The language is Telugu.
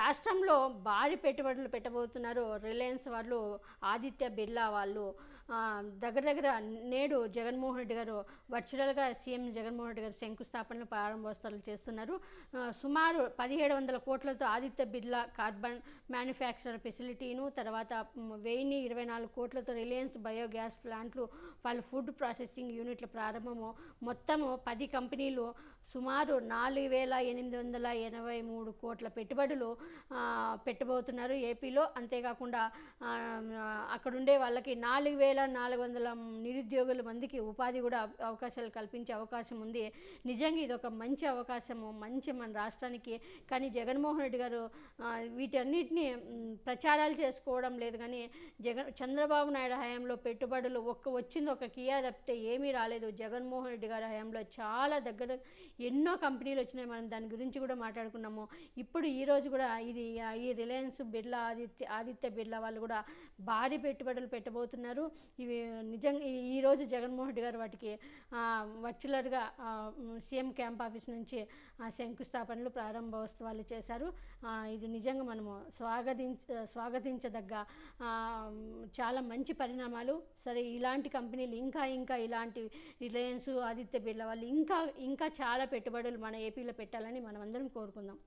రాష్ట్రంలో భారీ పెట్టుబడులు పెట్టబోతున్నారు రిలయన్స్ వాళ్ళు ఆదిత్య బిర్లా వాళ్ళు. దగ్గర దగ్గర నేడు జగన్మోహన్ రెడ్డి గారు వర్చువల్గా సీఎం జగన్మోహన్ రెడ్డి గారు శంకుస్థాపనలు ప్రారంభోత్సవాలు చేస్తున్నారు. సుమారు పదిహేడు వందల కోట్లతో ఆదిత్య బిర్లా కార్బన్ మ్యానుఫ్యాక్చర్ ఫెసిలిటీను తర్వాత వెయ్యి ఇరవై నాలుగు కోట్లతో రిలయన్స్ బయోగ్యాస్ ప్లాంట్లు వాళ్ళ ఫుడ్ ప్రాసెసింగ్ యూనిట్ల ప్రారంభము. మొత్తము పది కంపెనీలు సుమారు నాలుగు వేల ఎనిమిది వందల ఎనభై మూడు కోట్ల పెట్టుబడులు పెట్టబోతున్నారు. ఏపీలో అంతేకాకుండా అక్కడుండే వాళ్ళకి నాలుగు వేల నాలుగు వందల నిరుద్యోగుల మందికి ఉపాధి కూడా అవకాశాలు కల్పించే అవకాశం ఉంది. నిజంగా ఇది ఒక మంచి అవకాశము మంచి మన రాష్ట్రానికి. కానీ జగన్మోహన్ రెడ్డి గారు వీటన్నిటిని ప్రచారాలు చేసుకోవడం లేదు కానీ జగన్ చంద్రబాబు నాయుడు హయాంలో పెట్టుబడులు ఒక్క వచ్చింది ఒక కియా తప్పితే ఏమీ రాలేదు. జగన్మోహన్ రెడ్డి గారి హయాంలో చాలా దగ్గర ఎన్నో కంపెనీలు వచ్చినాయి. మనం దాని గురించి కూడా మాట్లాడుకున్నాము. ఇప్పుడు ఈరోజు కూడా ఇది ఈ రిలయన్స్ బిర్లా ఆదిత్య ఆదిత్య బిర్లా వాళ్ళు కూడా భారీ పెట్టుబడులు పెట్టబోతున్నారు. ఇవి నిజంగా ఈ- జగన్మోహన్ రెడ్డి గారు వాటికి వర్చులర్గా వర్చువల్గా సీఎం క్యాంప్ ఆఫీస్ నుంచి ఆ, శంకుస్థాపనలు ప్రారంభోత్సవాలు చేశారు. ఇది నిజంగా మనము స్వాగతించ స్వాగతించదగ్గ చాలా మంచి పరిణామాలు. సరే ఇలాంటి కంపెనీలు ఇంకా ఇంకా ఇలాంటి రిలయన్స్ ఆదిత్య బిర్లా వాళ్ళు ఇంకా ఇంకా చాలా పెట్టుబడులు మన ఏపీలో పెట్టాలని మనం అందరం కోరుకుందాం.